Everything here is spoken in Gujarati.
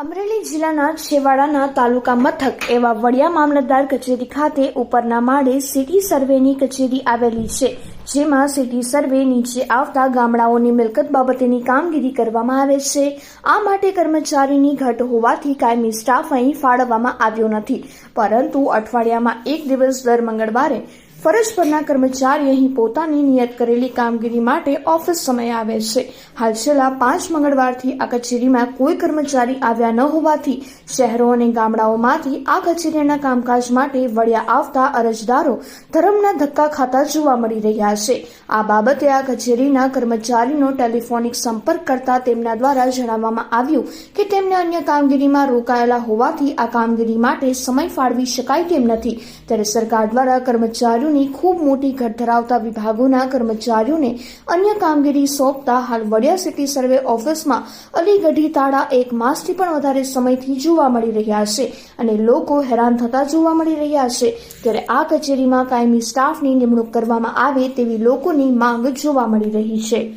અમરેલી જિલ્લાના છેવાડાના તાલુકા મથક એવા વડિયા મામલતદાર કચેરી ખાતે ઉપરના માળે સિટી સર્વેની કચેરી આવેલી છે, જેમાં સિટી સર્વે નીચે આવતા ગામડાઓની મિલકત બાબતેની કામગીરી કરવામાં આવે છે. આ માટે કર્મચારીની ઘટ હોવાથી કાયમી સ્ટાફ અહીં ફાળવવામાં આવ્યો નથી. પરંતુ અઠવાડિયામાં એક દિવસ દર મંગળવારે ફરજ પરના કર્મચારી અહીં પોતાની નિયત કરેલી કામગીરી માટે ઓફિસ સમય આવે છે. હાલ છેલ્લા પાંચ મંગળવારથી આ કચેરીમાં કોઈ કર્મચારી આવ્યા ન હોવાથી શહેરો અને ગામડાઓમાંથી આ કચેરીના કામકાજ માટે વળ્યા આવતા અરજદારો ધર્મના ધક્કા ખાતા જોવા મળી રહ્યા છે. આ બાબતે આ કચેરીના કર્મચારીનો ટેલિફોનિક સંપર્ક કરતા તેમના દ્વારા જણાવવામાં આવ્યું કે તેમને અન્ય કામગીરીમાં રોકાયેલા હોવાથી આ કામગીરી માટે સમય ફાળવી શકાય તેમ નથી. ત્યારે સરકાર દ્વારા કર્મચારીઓની ખૂબ મોટી ઘટ ધરાવતા વિભાગોના કર્મચારીઓને અન્ય કામગીરી સોંપતા હાલ વડિયા સિટી સર્વે ઓફિસમાં અલીગઢી તાળા એક માસથી પણ વધારે સમયથી જોવા મળી રહ્યા છે અને લોકો હેરાન થતા જોવા મળી રહ્યા છે. ત્યારે આ કચેરીમાં કાયમી સ્ટાફની નિમણૂક કરવામાં આવે તેવી લોકોની માંગ જોવા મળી રહી છે.